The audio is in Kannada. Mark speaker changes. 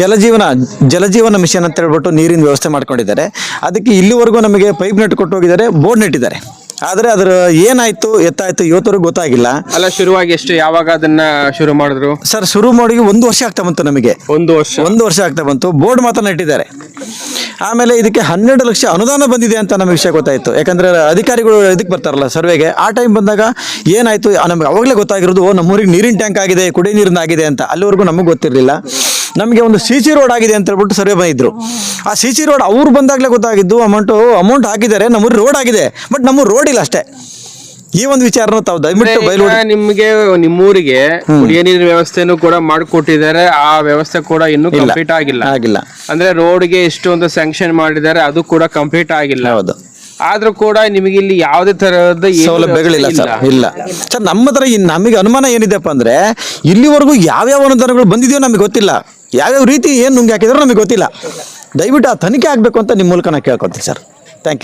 Speaker 1: ಜಲಜೀವನ ಜಲಜೀವನ ಮಿಷನ್ ಅಂತ ಹೇಳ್ಬಿಟ್ಟು ನೀರಿನ ವ್ಯವಸ್ಥೆ ಮಾಡ್ಕೊಂಡಿದ್ದಾರೆ. ಅದಕ್ಕೆ ಇಲ್ಲಿವರೆಗೂ ನಮಗೆ ಪೈಪ್ ನೆಟ್ ಕೊಟ್ಟು ಹೋಗಿದ್ದಾರೆ ಬೋರ್ಡ್ ನೆಟ್ಟಿದ್ದಾರೆ. ಆದ್ರೆ ಅದ್ರ ಏನಾಯ್ತು ಎತ್ತಾಯ್ತು ಇವತ್ತವರೆಗೂ ಗೊತ್ತಾಗಿಲ್ಲ.
Speaker 2: ಅಲ್ಲ ಶುರುವಾಗಿ ಎಷ್ಟು ಯಾವಾಗ ಅದನ್ನ ಶುರು ಮಾಡಿದ್ರು?
Speaker 1: ಸರ್ ಶುರು ಮಾಡಿ ಒಂದು ವರ್ಷ ಆಗ್ತಾ ಬಂತು ನಮಗೆ.
Speaker 2: ಒಂದು ವರ್ಷ.
Speaker 1: ಒಂದು ವರ್ಷ ಆಗ್ತಾ ಬಂತು. ಬೋರ್ಡ್ ಮಾತ್ರ ನೆಟ್ಟಿದ್ದಾರೆ. ಆಮೇಲೆ ಇದಕ್ಕೆ ಹನ್ನೆರಡು ಲಕ್ಷ ಅನುದಾನ ಬಂದಿದೆ ಅಂತ ನಮಗೆ ವಿಷಯ ಗೊತ್ತಾಯ್ತು. ಯಾಕಂದ್ರೆ ಅಧಿಕಾರಿಗಳು ಇದಕ್ಕೆ ಬರ್ತಾರಲ್ಲ ಸರ್ವೆಗೆ. ಆ ಟೈಮ್ ಬಂದಾಗ ಏನಾಯ್ತು ನಮಗೆ ಅವಾಗಲೇ ಗೊತ್ತಾಗಿರೋದು ಓ ನಮ್ಮೂರಿಗೆ ನೀರಿನ ಟ್ಯಾಂಕ್ ಆಗಿದೆ ಕುಡಿ ನೀರಿನ ಆಗಿದೆ ಅಂತ. ಅಲ್ಲಿವರೆಗೂ ನಮಗೆ ಗೊತ್ತಿರಲಿಲ್ಲ. ನಮಗೆ ಒಂದು ಸಿ ಸಿ ರೋಡ್ ಆಗಿದೆ ಅಂತ ಹೇಳ್ಬಿಟ್ಟು ಸರ್ವೆ ಬಂದಿದ್ರು. ಆ ಸಿ ಸಿ ರೋಡ್ ಅವ್ರು ಬಂದಾಗಲೇ ಗೊತ್ತಾಗಿದ್ದು ಅಮೌಂಟು ಅಮೌಂಟ್ ಹಾಕಿದ್ದಾರೆ. ನಮ್ಮೂರು ರೋಡ್ ಆಗಿದೆ. ಬಟ್ ನಮ್ಮ ರೋಡ್ ಇಲ್ಲ ಅಷ್ಟೇ. ಈ ಒಂದು ವಿಚಾರನ ತಾವು ದಯವಿಟ್ಟು ಬಯಲು
Speaker 2: ಈಗ ನಿಮ್ಗೆ ನಿಮ್ಮೂರಿಗೆ ಕುಡಿಯ ನೀರಿನ ವ್ಯವಸ್ಥೆನೂ ಕೂಡ ಮಾಡಿಕೊಟ್ಟಿದ್ದಾರೆ. ಆ ವ್ಯವಸ್ಥೆ ಕೂಡ ಇನ್ನೂ ಕಂಪ್ಲೀಟ್ ಆಗಿಲ್ಲ.
Speaker 1: ಆಗಿಲ್ಲ.
Speaker 2: ಅಂದ್ರೆ ರೋಡ್ಗೆ ಎಷ್ಟೊಂದು ಸ್ಯಾಂಕ್ಷನ್ ಮಾಡಿದ್ದಾರೆ. ಅದು ಕೂಡ ಕಂಪ್ಲೀಟ್ ಆಗಿಲ್ಲ.
Speaker 1: ಹೌದು.
Speaker 2: ಆದ್ರೂ ಕೂಡ ನಿಮಗೆ ಇಲ್ಲಿ ಯಾವುದೇ ತರಹದ
Speaker 1: ಸೌಲಭ್ಯಗಳಿಲ್ಲ ಸರ್. ಇಲ್ಲ. ಸರ್ ನಮ್ಮ ಹತ್ರ ನಮಗೆ ಅನುಮಾನ ಏನಿದೆಪ್ಪ ಅಂದ್ರೆ ಇಲ್ಲಿವರೆಗೂ ಯಾವ್ಯಾವ ಅನುದಾನಗಳು ಬಂದಿದೆಯೋ ನಮಗೆ ಗೊತ್ತಿಲ್ಲ. ಯಾವ್ಯಾವ ರೀತಿ ಏನು ನುಂಗಿ ಹಾಕಿದ್ರು ನಮಗೆ ಗೊತ್ತಿಲ್ಲ. ದಯವಿಟ್ಟು ಆ ತನಿಖೆ ಆಗಬೇಕು ಅಂತ ನಿಮ್ಮ ಮೂಲಕ ನಾನು ಕೇಳ್ಕೊತೀನಿ ಸರ್. Thank you